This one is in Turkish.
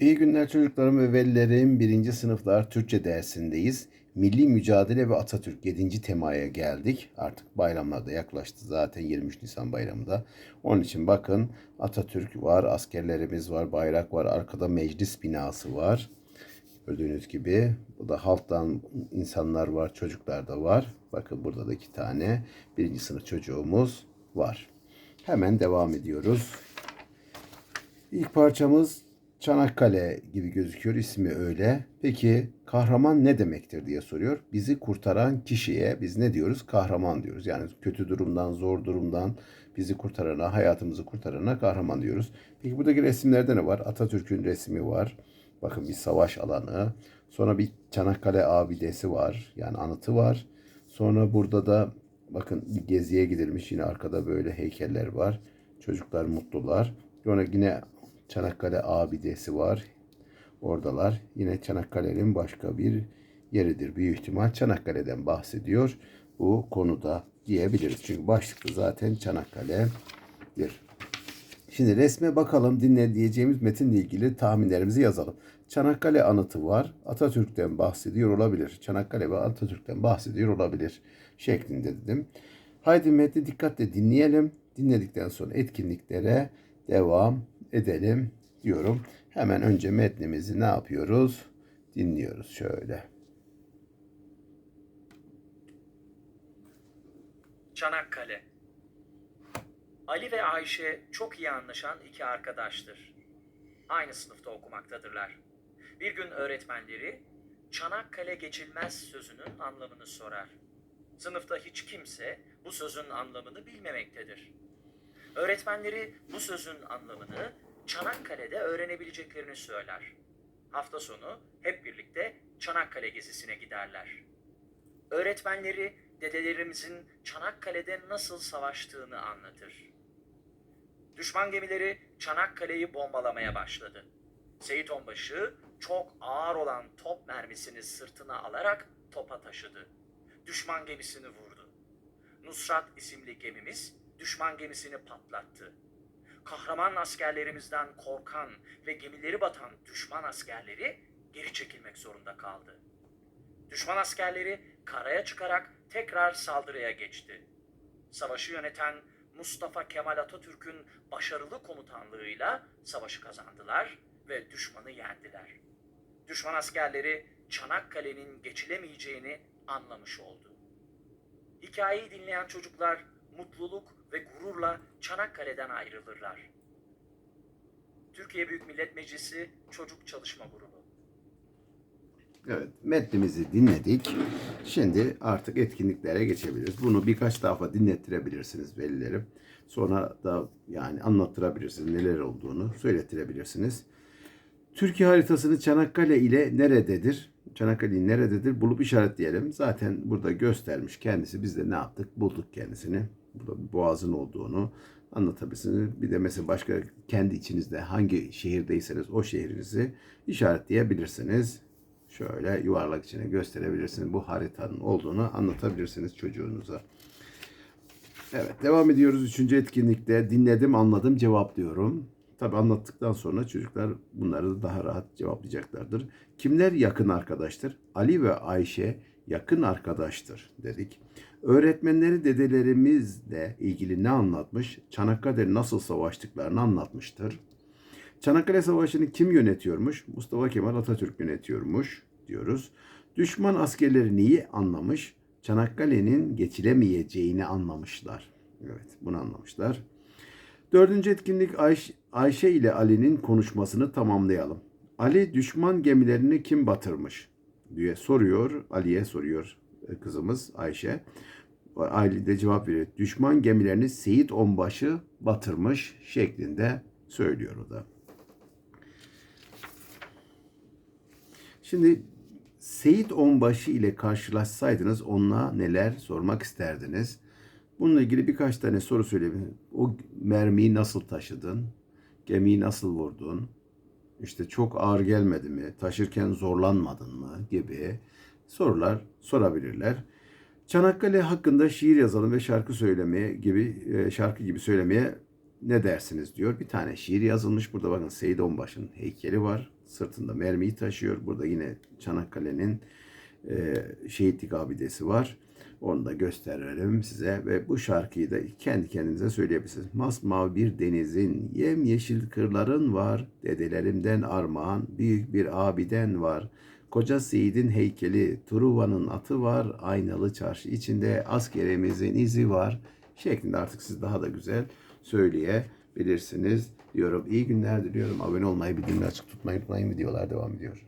İyi günler çocuklarım ve velilerim. Birinci sınıflar Türkçe dersindeyiz. Milli Mücadele ve Atatürk 7. temaya geldik. Artık bayramlar da yaklaştı zaten 23 Nisan bayramı da. Onun için bakın Atatürk var, askerlerimiz var, bayrak var, arkada meclis binası var. Gördüğünüz gibi bu da halktan insanlar var, çocuklar da var. Bakın burada da iki tane birinci sınıf çocuğumuz var. Hemen devam ediyoruz. İlk parçamız Çanakkale gibi gözüküyor. ismi öyle. Peki kahraman ne demektir diye soruyor. Bizi kurtaran kişiye biz ne diyoruz? Kahraman diyoruz. Yani kötü durumdan, zor durumdan bizi kurtarana, hayatımızı kurtarana kahraman diyoruz. Peki buradaki resimlerde ne var? Atatürk'ün resmi var. Bakın bir savaş alanı. Sonra bir Çanakkale abidesi var. Yani anıtı var. Sonra burada da bakın bir geziye gidilmiş. Yine arkada böyle heykeller var. Çocuklar mutlular. Sonra yine Çanakkale abidesi var. Oradalar. Yine Çanakkale'nin başka bir yeridir. Büyük ihtimal Çanakkale'den bahsediyor. Bu konuda diyebiliriz. Çünkü başlıkta zaten Çanakkale'dir. Şimdi resme bakalım dinle diyeceğimiz metinle ilgili tahminlerimizi yazalım. Çanakkale anıtı var. Atatürk'ten bahsediyor olabilir. Çanakkale ve Atatürk'ten bahsediyor olabilir şeklinde dedim. Haydi metni dikkatle dinleyelim. Dinledikten sonra etkinliklere devam edelim diyorum. Hemen önce metnimizi ne yapıyoruz? Dinliyoruz şöyle. Çanakkale Ali ve Ayşe çok iyi anlaşan iki arkadaştır. Aynı sınıfta okumaktadırlar. Bir gün öğretmenleri Çanakkale geçilmez sözünün anlamını sorar. Sınıfta hiç kimse bu sözün anlamını bilmemektedir. Öğretmenleri bu sözün anlamını Çanakkale'de öğrenebileceklerini söyler. Hafta sonu hep birlikte Çanakkale gezisine giderler. Öğretmenleri dedelerimizin Çanakkale'de nasıl savaştığını anlatır. Düşman gemileri Çanakkale'yi bombalamaya başladı. Seyit Onbaşı çok ağır olan top mermisini sırtına alarak topa taşıdı. Düşman gemisini vurdu. Nusrat isimli gemimiz düşman gemisini patlattı. Kahraman askerlerimizden korkan ve gemileri batan düşman askerleri geri çekilmek zorunda kaldı. Düşman askerleri karaya çıkarak tekrar saldırıya geçti. Savaşı yöneten Mustafa Kemal Atatürk'ün başarılı komutanlığıyla savaşı kazandılar ve düşmanı yendiler. Düşman askerleri Çanakkale'nin geçilemeyeceğini anlamış oldu. Hikayeyi dinleyen çocuklar mutluluk ve gururla Çanakkale'den ayrılırlar. Türkiye Büyük Millet Meclisi Çocuk Çalışma Grubu Evet, metnimizi dinledik. Şimdi artık etkinliklere geçebiliriz. Bunu birkaç defa dinlettirebilirsiniz velilerim. Sonra da yani anlattırabilirsiniz neler olduğunu söylettirebilirsiniz. Türkiye haritasını Çanakkale ile nerededir? Çanakkale'yi nerededir? Bulup işaretleyelim. Zaten burada göstermiş kendisi. Biz de ne yaptık? Bulduk kendisini. Burada boğazın olduğunu anlatabilirsiniz. Bir de mesela başka kendi içinizde hangi şehirdeyseniz o şehrinizi işaretleyebilirsiniz. Şöyle yuvarlak içine gösterebilirsiniz. Bu haritanın olduğunu anlatabilirsiniz çocuğunuza. Evet devam ediyoruz. Üçüncü etkinlikte dinledim anladım cevaplıyorum. Tabi anlattıktan sonra çocuklar bunları da daha rahat cevaplayacaklardır. Kimler yakın arkadaştır? Ali ve Ayşe yakın arkadaştır dedik. Öğretmenleri dedelerimizle ilgili ne anlatmış? Çanakkale'de nasıl savaştıklarını anlatmıştır. Çanakkale Savaşı'nı kim yönetiyormuş? Mustafa Kemal Atatürk yönetiyormuş diyoruz. Düşman askerleri neyi anlamış? Çanakkale'nin geçilemeyeceğini anlamışlar. Evet bunu anlamışlar. Dördüncü etkinlik Ayş Ayşe ile Ali'nin konuşmasını tamamlayalım. Ali düşman gemilerini kim batırmış diye soruyor. Ali'ye soruyor kızımız Ayşe. Ali de cevap veriyor. Düşman gemilerini Seyit Onbaşı batırmış şeklinde söylüyor o da. Şimdi Seyit Onbaşı ile karşılaşsaydınız onunla neler sormak isterdiniz? Bununla ilgili birkaç tane soru söyleyebilirim. O mermiyi nasıl taşıdın? Gemiyi nasıl vurdun? İşte çok ağır gelmedi mi? Taşırken zorlanmadın mı? Gibi sorular sorabilirler. Çanakkale hakkında şiir yazalım ve şarkı söylemeye gibi e, şarkı gibi söylemeye ne dersiniz diyor. Bir tane şiir yazılmış. Burada bakın Seyit Onbaşı'nın heykeli var. Sırtında mermiyi taşıyor. Burada yine Çanakkale'nin e, şehitlik abidesi var. Onu da gösterelim size ve bu şarkıyı da kendi kendinize söyleyebilirsiniz. Masmavi bir denizin, yemyeşil kırların var. Dedelerimden armağan, büyük bir abiden var. Koca Seyit'in heykeli, Truva'nın atı var. Aynalı çarşı içinde askerimizin izi var. Şeklinde artık siz daha da güzel söyleyebilirsiniz diyorum. İyi günler diliyorum. Abone olmayı, bildirimleri açık tutmayı unutmayın. Videolar devam ediyor.